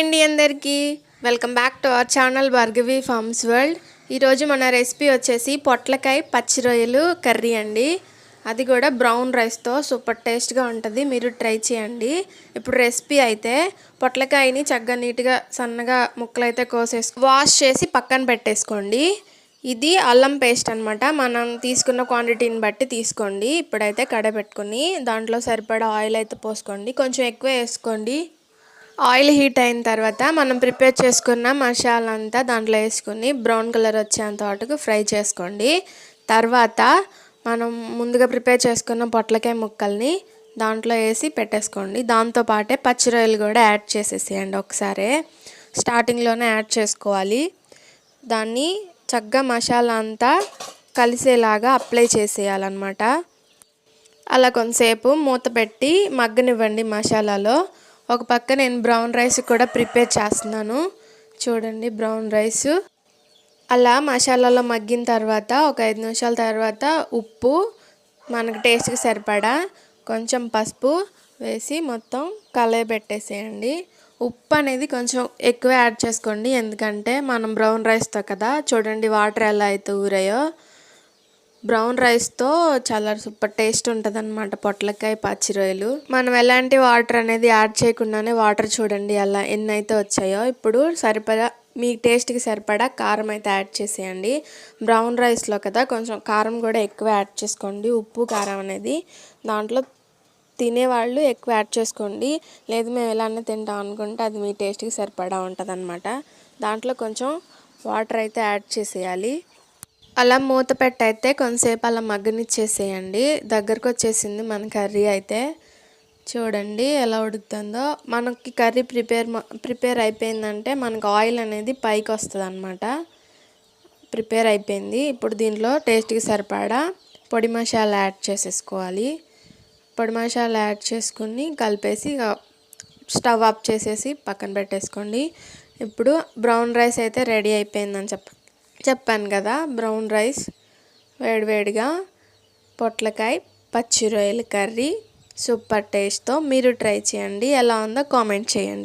అండి అందరికీ. Welcome back to our channel Bhargavi farms world ఈరోజు మన రెసిపీ వచ్చేసి పొట్లకాయ పచ్చి రొయ్యలు కర్రీ అండి. అది కూడా బ్రౌన్ రైస్తో సూపర్ టేస్ట్గా ఉంటుంది. మీరు ట్రై చేయండి. ఇప్పుడు రెసిపీ అయితే పొట్లకాయని చక్కగా నీట్గా సన్నగా ముక్కలు అయితే కోసేసి వాష్ చేసి పక్కన పెట్టేసుకోండి. ఇది అల్లం పేస్ట్ అనమాట మనం తీసుకున్న క్వాంటిటీని బట్టి తీసుకోండి. ఇప్పుడైతే కడపెట్టుకుని దాంట్లో సరిపడా ఆయిల్ అయితే పోసుకోండి. కొంచెం ఎక్కువ వేసుకోండి. ఆయిల్ హీట్ అయిన తర్వాత మనం ప్రిపేర్ చేసుకున్న మసాలా అంతా దాంట్లో వేసుకుని బ్రౌన్ కలర్ వచ్చేంత వరకు ఫ్రై చేసుకోండి. తర్వాత మనం ముందుగా ప్రిపేర్ చేసుకున్న పొట్లకాయ ముక్కల్ని దాంట్లో వేసి పెట్టేసుకోండి. దాంతోపాటే పచ్చి రొయ్యలు కూడా యాడ్ చేసేసేయండి ఒకసారి. స్టార్టింగ్లోనే యాడ్ చేసుకోవాలి. దాన్ని చక్కగా మసాలా అంతా కలిసేలాగా అప్లై చేసేయాలన్నమాట. అలా కొంతసేపు మూత పెట్టి మగ్గనివ్వండి మసాలాలో. ఒక పక్క నేను బ్రౌన్ రైస్ కూడా ప్రిపేర్ చేస్తున్నాను. చూడండి బ్రౌన్ రైస్. అలా మసాలాలో మగ్గిన తర్వాత ఒక ఐదు నిమిషాల తర్వాత ఉప్పు మనకు టేస్ట్కి సరిపడా కొంచెం పసుపు వేసి మొత్తం కలయబెట్టేసేయండి ఉప్పు అనేది కొంచెం ఎక్కువ యాడ్ చేసుకోండి. ఎందుకంటే మనం బ్రౌన్ రైస్తో కదా. చూడండి వాటర్ ఎలా అయితే ఊరాయో. బ్రౌన్ రైస్తో చాలా సూపర్ టేస్ట్ ఉంటుంది అనమాట పొట్లకాయ పచ్చిరొయ్యలు మనం ఎలాంటి వాటర్ అనేది యాడ్ చేయకుండానే వాటర్ చూడండి అలా ఎన్ని అయితే వచ్చాయో. ఇప్పుడు సరిపడా మీ టేస్ట్కి సరిపడా కారం అయితే యాడ్ చేసేయండి. బ్రౌన్ రైస్లో కదా కొంచెం కారం కూడా ఎక్కువ యాడ్ చేసుకోండి. ఉప్పు కారం అనేది దాంట్లో తినేవాళ్ళు ఎక్కువ యాడ్ చేసుకోండి. లేదు మేము ఎలానే తింటాం అనుకుంటే అది మీ టేస్ట్కి సరిపడా ఉంటుంది దాంట్లో కొంచెం వాటర్ అయితే యాడ్ చేసేయాలి. అలా మూత పెట్టయితే కొంతసేపు అలా మగ్గనిచ్చేసేయండి. దగ్గరకు వచ్చేసింది మన కర్రీ అయితే. చూడండి ఎలా ఉడుకుతుందో. మనకి కర్రీ ప్రిపేర్ ప్రిపేర్ అయిపోయిందంటే మనకు ఆయిల్ అనేది పైకి వస్తుంది అనమాట ప్రిపేర్ అయిపోయింది. ఇప్పుడు దీంట్లో టేస్ట్కి సరిపడా పొడి మసాలా యాడ్ చేసేసుకోవాలి. పొడి మసాలా యాడ్ చేసుకుని కలిపేసి స్టవ్ ఆఫ్ చేసేసి పక్కన పెట్టేసుకోండి. ఇప్పుడు బ్రౌన్ రైస్ అయితే రెడీ అయిపోయిందని చెప్పండి చెప్పాను కదా బ్రౌన్ రైస్ వేడివేడిగా పొట్లకాయ పచ్చి రొయ్యల కర్రీ సూపర్ టేస్ట్తో మీరు ట్రై చేయండి. ఎలా ఉందో కామెంట్ చేయండి.